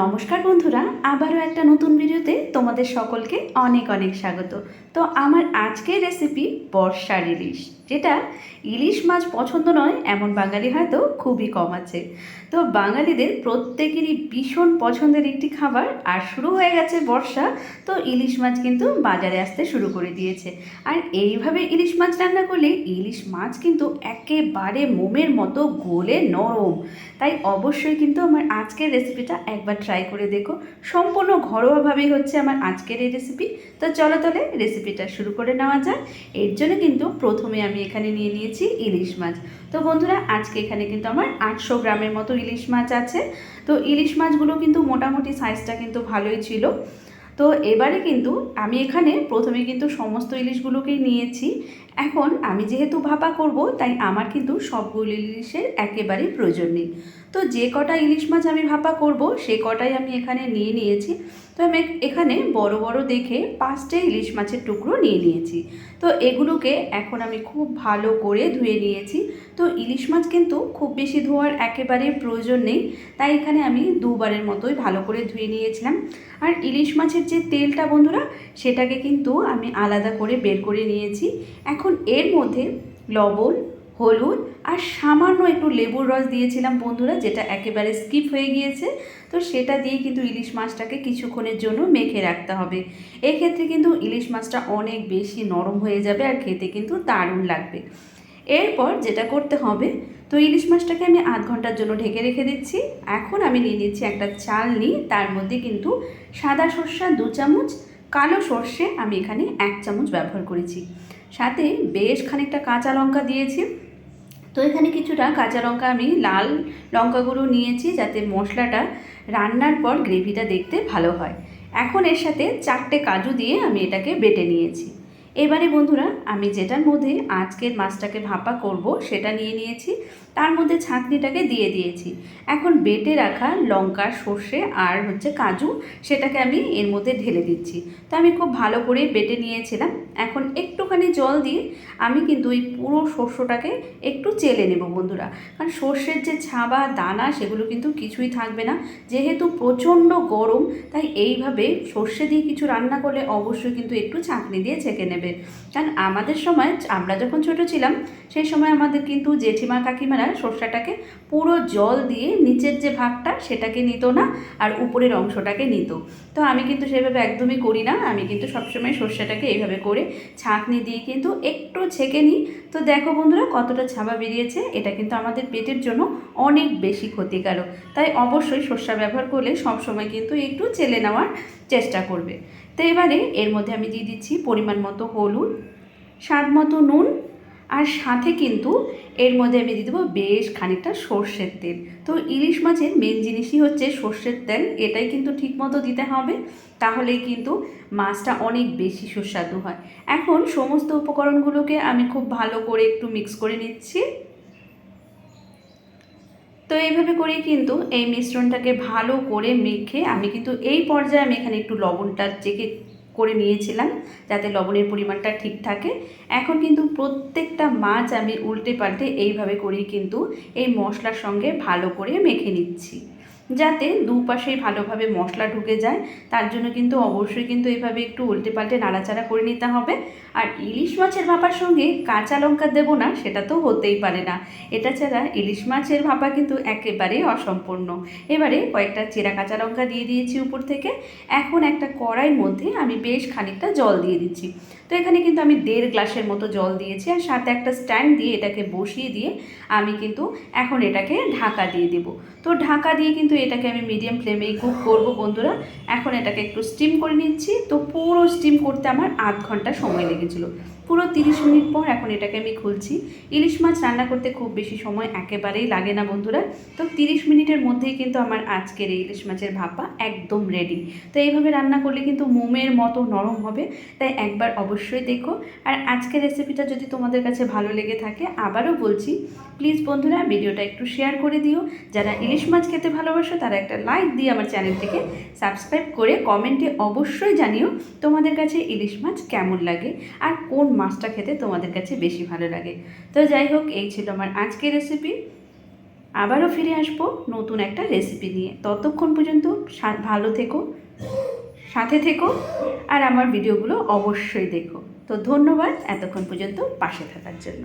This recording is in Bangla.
নমস্কার বন্ধুরা, আবারও একটা নতুন ভিডিওতে তোমাদের সকলকে অনেক অনেক স্বাগত। তো আমার আজকের রেসিপি বর্ষার ইলিশ যেটা ইলিশ মাছ পছন্দ নয়, এমন বাঙালি হয়তো খুবই কম আছে। তো বাঙালিদের প্রত্যেকেরই ভীষণ পছন্দের একটি খাবার, আর শুরু হয়ে গেছে বর্ষা, তো ইলিশ মাছ কিন্তু বাজারে আসতে শুরু করে দিয়েছে। আর এইভাবে ইলিশ মাছ রান্না করলে ইলিশ মাছ কিন্তু একেবারে মোমের মতো গোলে নরম। তাই অবশ্যই কিন্তু আমার আজকের রেসিপিটা একবার ট্রাই করে দেখো। সম্পূর্ণ ঘরোয়াভাবেই হচ্ছে আমার আজকের এই রেসিপি তো চলো তাহলে রেসিপিটা শুরু করে নেওয়া যাক। এর জন্য কিন্তু প্রথমে আমি এখানে নিয়ে নিয়েছি ইলিশ মাছ। তো বন্ধুরা, আজকে এখানে কিন্তু আমার আটশো গ্রামের মতো ইলিশ মাছ আছে। তো ইলিশ মাছগুলো কিন্তু মোটামুটি সাইজটা কিন্তু ভালোই ছিল। তো এবারে কিন্তু আমি এখানে প্রথমে কিন্তু সমস্ত ইলিশগুলোকেই নিয়েছি। এখন আমি যেহেতু ভাপা করব, তাই আমার কিন্তু সবগুলো ইলিশের একেবারেই প্রয়োজন নেই। তো যে কটা ইলিশ মাছ আমি ভাপা করব, সে কটাই আমি এখানে নিয়ে নিয়েছি। তো আমি এখানে বড় বড় দেখে পাঁচটা ইলিশ মাছের টুকরো নিয়ে নিয়েছি। তো এগুলোকে এখন আমি খুব ভালো করে ধুয়ে নিয়েছি। তো ইলিশ মাছ কিন্তু খুব বেশি ধোয়ার একেবারে প্রয়োজন নেই, তাই এখানে আমি দুবারের মতোই ভালো করে ধুয়ে নিয়েছিলাম। আর ইলিশ মাছের যে তেলটা বন্ধুরা, সেটাকে কিন্তু আমি আলাদা করে বের করে নিয়েছি। এখন এর মধ্যে লবণ হলুদ আর সামান্য একটু লেবুর রস দিয়েছিলাম বন্ধুরা, যেটা একেবারে স্কিপ হয়ে গিয়েছে। তো সেটা দিয়ে কিন্তু ইলিশ মাছটাকে কিছুক্ষণের জন্য মেখে রাখতে হবে। এক্ষেত্রে কিন্তু ইলিশ মাছটা অনেক বেশি নরম হয়ে যাবে আর খেতে কিন্তু দারুণ লাগবে। এরপর যেটা করতে হবে, তো ইলিশ মাছটাকে আমি আধ ঘণ্টার জন্য ঢেকে রেখে দিচ্ছি। এখন আমি নিয়ে নিচ্ছি একটা চাল নিই তার মধ্যে কিন্তু সাদা সর্ষা দু চামচ, কালো সর্ষে আমি এখানে এক চামচ ব্যবহার করেছি। সাথে বেশ খানিকটা কাঁচা লঙ্কা দিয়েছি। তো এখানে কিছুটা কাঁচা লঙ্কা আমি লাল লঙ্কা গুঁড়ো নিয়েছি যাতে মশলাটা রান্নার পর গ্রেভিটা দেখতে ভালো হয়। এখন এর সাথে চারটে কাজু দিয়ে আমি এটাকে বেটে নিয়েছি। এবারে বন্ধুরা, আমি যেটার মধ্যে আজকের মাছটাকে ভাপা করব, সেটা নিয়ে নিয়েছি। তার মধ্যে ছাঁকনিটাকে দিয়ে দিয়েছি। এখন বেটে রাখা লঙ্কা, সর্ষে আর হচ্ছে কাজু, সেটাকে আমি এর মধ্যে ঢেলে দিচ্ছি। তো আমি খুব ভালো করে বেটে নিয়েছিলাম। এখন একটুখানি জল দিয়ে আমি কিন্তু এই পুরো শস্যটাকে একটু চেলে নেব বন্ধুরা। কারণ সর্ষের যে ছাবা, দানা, সেগুলো কিন্তু কিছুই থাকবে না। যেহেতু প্রচণ্ড গরম, তাই এইভাবে সর্ষে দিয়ে কিছু রান্না করলে অবশ্যই কিন্তু একটু ছাঁকনি দিয়ে ছেঁকে নেবে। কারণ আমাদের সময় আমরা যখন ছোট ছিলাম, সেই সময় আমাদের কিন্তু জেঠিমা, কাকিমারা সর্ষাটাকে পুরো জল দিয়ে নিচের যে ভাগটা সেটাকে নিত না, আর উপরের অংশটাকে নিত। তো আমি কিন্তু সেভাবে একদমই করি না। আমি কিন্তু সবসময় সর্ষেটাকে এইভাবে করে ছাঁকনি দিয়ে কিন্তু একটু ছেঁকে নিই। তো দেখো বন্ধুরা, কতটা ছাবা বেরিয়েছে। এটা কিন্তু আমাদের পেটের জন্য অনেক বেশি ক্ষতিকারক। তাই অবশ্যই সর্ষা ব্যবহার করলে সবসময় কিন্তু একটু চেলে নেওয়ার চেষ্টা করবে। তো এবারে এর মধ্যে আমি দিয়ে দিচ্ছি পরিমাণ মতো হলুদ, স্বাদ মতো নুন, আর সাথে কিন্তু এর মধ্যে আমি দিয়ে দেবো বেশ খানিকটা সর্ষের তেল। তো ইলিশ মাছের মেন জিনিসই হচ্ছে সর্ষের তেল, এটাই কিন্তু ঠিকমতো দিতে হবে, তাহলেই কিন্তু মাছটা অনেক বেশি সুস্বাদু হয়। এখন সমস্ত উপকরণগুলোকে আমি খুব ভালো করে একটু মিক্স করে নিচ্ছি। তো এইভাবে করেই কিন্তু এই মিশ্রণটাকে ভালো করে মেখে আমি কিন্তু এই পর্যায়ে আমি এখানে একটু লবণটা চেকে করে নিয়েছিলাম, যাতে লবণের পরিমাণটা ঠিক থাকে। এখন কিন্তু প্রত্যেকটা মাছ আমি উল্টে পাল্টে এইভাবে করেই কিন্তু এই মশলার সঙ্গে ভালো করে মেখে নিচ্ছি। যাতে দুপাশেই ভালোভাবে মশলা ঢুকে যায়, তার জন্য কিন্তু অবশ্যই কিন্তু এইভাবে একটু উল্টে পাল্টে নাড়াচাড়া করে নিতে হবে। আর ইলিশ মাছের ভাপার সঙ্গে কাঁচা লঙ্কা দেবো না, সেটা তো হতেই পারে না। এটা ছাড়া ইলিশ মাছের ভাপা কিন্তু একেবারেই অসম্পূর্ণ। এবারে কয়েকটা চেরা কাঁচা লঙ্কা দিয়ে দিয়েছি উপর থেকে। এখন একটা কড়াইয়ের মধ্যে আমি বেশ খানিকটা জল দিয়ে দিচ্ছি। তো এখানে কিন্তু আমি দেড় গ্লাসের মতো জল দিয়েছি আর সাথে একটা স্ট্যান্ড দিয়ে এটাকে বসিয়ে দিয়ে আমি কিন্তু এখন এটাকে ঢাকা দিয়ে দেব। তো ঢাকা দিয়ে কিন্তু এটাকে আমি মিডিয়াম ফ্লেমেই কুক করব, বন্ধুরা। এখন এটাকে একটু স্টিম করে নিচ্ছি। তো পুরো স্টিম করতে আমার আধ ঘণ্টা সময় লেগেছিলো। পুরো তিরিশ মিনিট পর এখন এটাকে আমি খুলছি। ইলিশ মাছ রান্না করতে খুব বেশি সময় একেবারেই লাগে না বন্ধুরা। তো তিরিশ মিনিটের মধ্যেই কিন্তু আমার আজকের এই ইলিশ মাছের ভাপা একদম রেডি তো এইভাবে রান্না করলে কিন্তু মোমের মতো নরম হবে। তাই একবার অবশ্যই দেখো। আর আজকের রেসিপিটা যদি তোমাদের কাছে ভালো লেগে থাকে, আবারও বলছি প্লিজ বন্ধুরা ভিডিওটা একটু শেয়ার করে দিও। যারা ইলিশ মাছ খেতে ভালোবাসো, তারা একটা লাইক দিয়ে আমার চ্যানেলটিকে সাবস্ক্রাইব করে কমেন্টে অবশ্যই জানিও তোমাদের কাছে ইলিশ মাছ কেমন লাগে। আর কোন মাছটা খেতে তোমাদের কাছে বেশি ভালো লাগে। তো যাই হোক, এই ছিল আমার আজকের রেসিপি আবারও ফিরে আসব নতুন একটা রেসিপি নিয়ে। ততক্ষণ পর্যন্ত ভালো থেকো, সাথে থেকো, আর আমার ভিডিওগুলো অবশ্যই দেখো। তো ধন্যবাদ এতক্ষণ পর্যন্ত পাশে থাকার জন্য।